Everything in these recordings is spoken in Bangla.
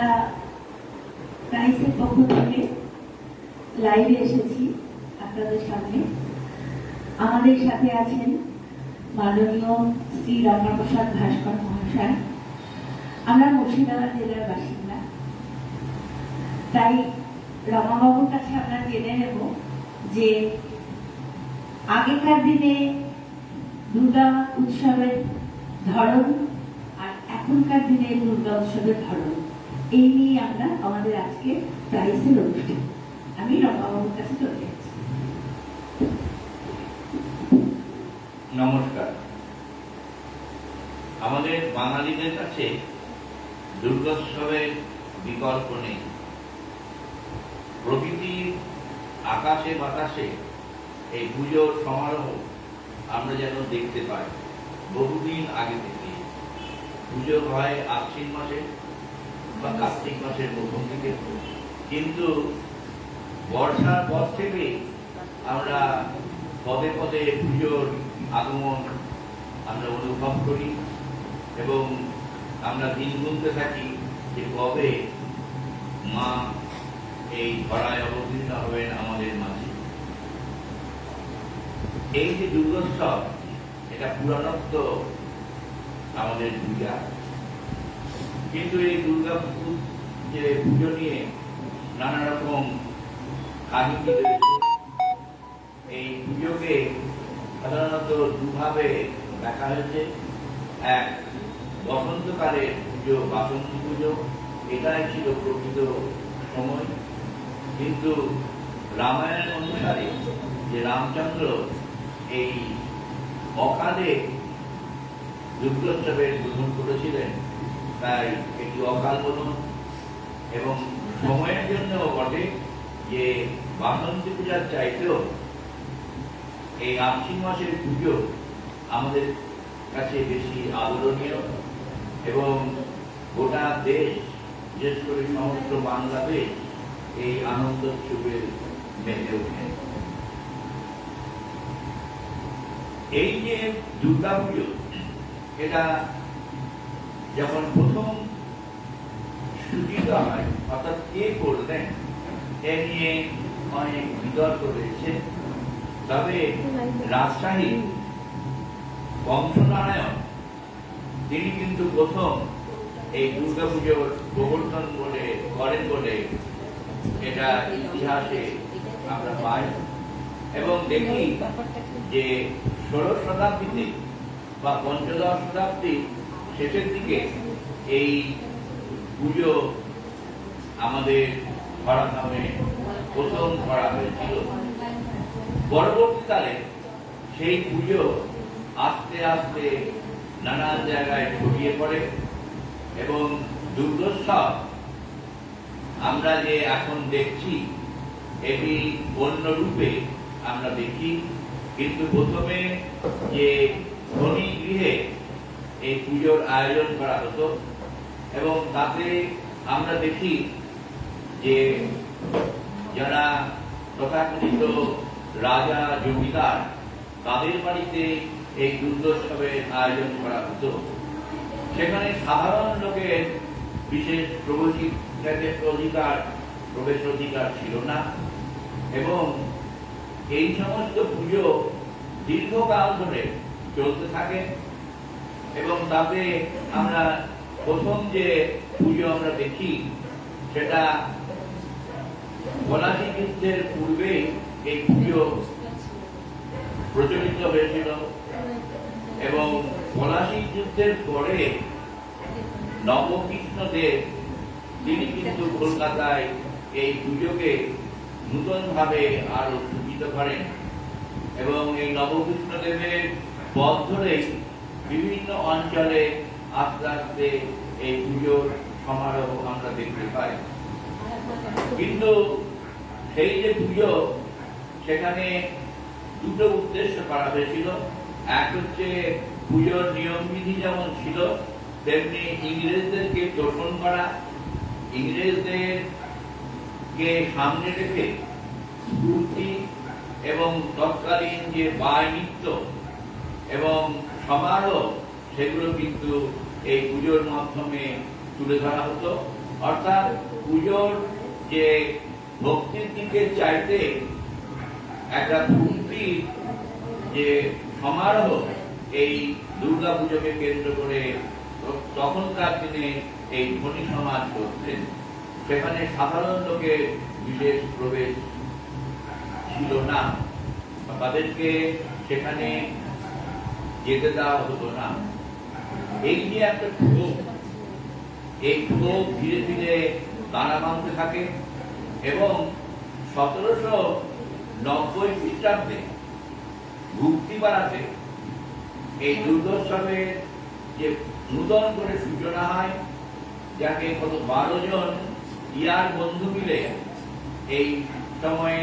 আমরা প্রাইসের পক্ষ থেকে লাইভে এসেছি আপনাদের সামনে। আমাদের সাথে আছেন মাননীয় শ্রী রমণপ্রসাদ ভাস্কর মহাশয়। আমরা মুর্শিদাবাদ জেলার বাসিন্দা। তাই রমাবাবুর কাছে আমরা জেনে নেব যে আগেকার দিনে দুর্গা উৎসবের ধরন আর এখনকার দিনের দুর্গা উৎসবের ধরন। এই নিয়ে আমরা আমাদের আজকে প্রাইসের অনুষ্ঠান আমি রমাবাবুর কাছে চলে যাচ্ছি। নমস্কার। আমাদের বাঙালিদের কাছে দুর্গোৎসবের বিকল্প নেই। প্রকৃতির আকাশে বাতাসে এই পুজোর সমারোহ আমরা যেন দেখতে পাই বহুদিন আগে থেকে পুজো হয় আশ্বিন মাসে। বা কার্তিক মাসের প্রথম দিকে কিন্তু বর্ষার পর থেকে আমরা পদে পদে পুজোর আগমন আমরা অনুভব করি এবং আমরা দিন গুনতে থাকি যে কবে মা এই ধরায় অবতীর্ণ হবেন আমাদের মাঝে। এই যে দুর্গোৎসব, এটা পুরাণত্ব আমাদের পূজা। কিন্তু এই দুর্গা যে পুজো নিয়ে নানা রকম কাহিনী রয়েছে, এই পুজোকে সাধারণত দুভাবে দেখা হয়েছে। এক বসন্তকালের পুজো, বাসন্তী পুজো, এটাই ছিল প্রকৃত সময়। কিন্তু রামায়ণ অনুসারে যে রামচন্দ্র এই অকালে দুর্গোৎসবের গ্রহণ করেছিলেন তাই এটি অকাল বোধন এবং সময়ের জন্য বটে যে বাসন্তী পূজার চাইতেও এই আশ্বিন মাসের পুজো আমাদের কাছে বেশি আদরণীয় এবং গোটা দেশ, বিশেষ করে সমস্ত বাংলাদেশ এই আনন্দ উৎসবে মেতে ওঠে। এই যে দুর্গা পুজো, এটা যখন প্রথম হয়, অর্থাৎ কে করলেন, এ নিয়ে অনেক বিতর্ক রয়েছে। তবে রাজশাহী বংশনারায়ণ, তিনি কিন্তু প্রথম এই প্রবর্তন বলে করেন বলে এটা ইতিহাসে আমরা পাই। এবং দেখি যে ষোড়শ শতাব্দীতে বা পঞ্চদশ শতাব্দী শেষের দিকে এই পুজো আমাদের ধরা নামে প্রথম ধরা হয়েছিল। পরবর্তীকালে সেই পুজো আস্তে আস্তে নানান জায়গায় ছড়িয়ে পড়ে এবং দুর্গোৎসব আমরা যে এখন দেখছি, এটি অন্য রূপে আমরা দেখি। কিন্তু প্রথমে যে ধনী গৃহে এই পুজোর আয়োজন করা হতো। এবং তাতে আমরা দেখি যে যারা তথাকথিত রাজা, জমিদার, তাদের বাড়িতে এই দুর্গোৎসবের আয়োজন করা হতো। সেখানে সাধারণ লোকের বিশেষ প্রবেশি- অধিকার, প্রবেশ অধিকার ছিল না। এবং এই সমস্ত পুজো দীর্ঘকাল ধরে চলতে থাকে। এবং তাতে আমরা প্রথম যে পুজো আমরা দেখি, সেটা পলাশী যুদ্ধের পূর্বে এই পুজো প্রচলিত হয়েছিল এবং পলাশী যুদ্ধের পরে নবকৃষ্ণ দেব, তিনি কিন্তু কলকাতায় এই পুজোকে নূতন ভাবে আরও সূচিত করেন। এবং এই নবকৃষ্ণ দেবের পথ ধরেই বিভিন্ন অঞ্চলে আস্তে আস্তে এই পুজোর সমারোহ আমরা দেখতে পাই। কিন্তু সেই যে পুজো, সেখানে দুটো উদ্দেশ্য করা হয়েছিল। এক হচ্ছে পুজোর নিয়ম বিধি যেমন ছিল, তেমনি ইংরেজদেরকে তোষণ করা। ইংরেজদের কে সামনে রেখে মূর্তি এবং তৎকালীন যে বায় নৃত্য এবং সমারোহ, সেগুলো কিন্তু এই পুজোর মাধ্যমে তুলে ধরা হতো। অর্থাৎ পুজোর যে ভক্তির দিকে চাইতে একটা ভক্তির যে সমারোহ, এই দুর্গা পুজোকে কেন্দ্র করে তখনকার দিনে এই ধনী সমাজ করতেন। সেখানে সাধারণ লোকের বিশেষ প্রবেশ ছিল না। তাদেরকে সেখানে যেতে দেওয়া হতো না। এই যে একটা ক্ষোভ। এই ক্ষোভ ধীরে ধীরে দানা বাঁধতে থাকে এবং সতেরোশো নব্বই খ্রিস্টাব্দে ভুক্তি বাড়াতে এই দুর্গোৎসবের যে নূতন করে সূচনা হয়, যাকে কত বারো জন ইয়ার বন্ধু মিলে এই সময়ে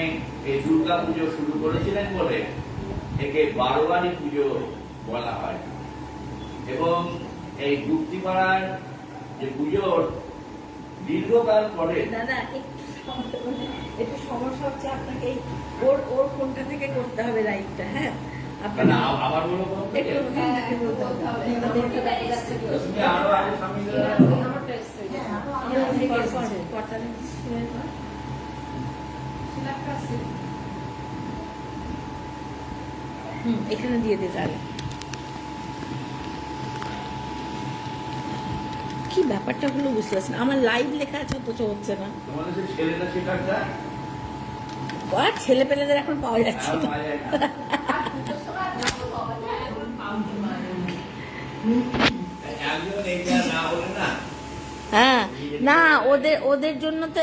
এই দুর্গা পুজো শুরু করেছিলেন বলে একে বারোয়ারি পুজো বলা হয় এবং এই গুপ্তিপাড়ার যে পুজোর দীর্ঘকাল পরে দাদা একটু সম- সমস্যা হচ্ছে আপনাকে ওর ওর ফোনটা থেকে করতে হবে লাইভটা হ্যাঁ? আপনার মানে আ- আবার বলো তো? একটু ওখান থেকে বলতে হবে আমরা দেখতে পাচ্ছি যাচ্ছে কি হচ্ছে। তুমি আরও আগে সামনে চলে হ্যাঁ, আসো। আমারটা এসছে, এটা। আমার থেকে এসছে। কর্তানের ছিলেন না? হুম, এখানে দিয়ে দে তাহলে কি ব্যাপারটা হলো বুঝতে পারছি না। আমার লাইভ লেখা আছে অথচ হচ্ছে না। আর ছেলে পেলেদের এখন পাওয়া যাচ্ছে হ্যাঁ। না ওদের ওদের জন্য তো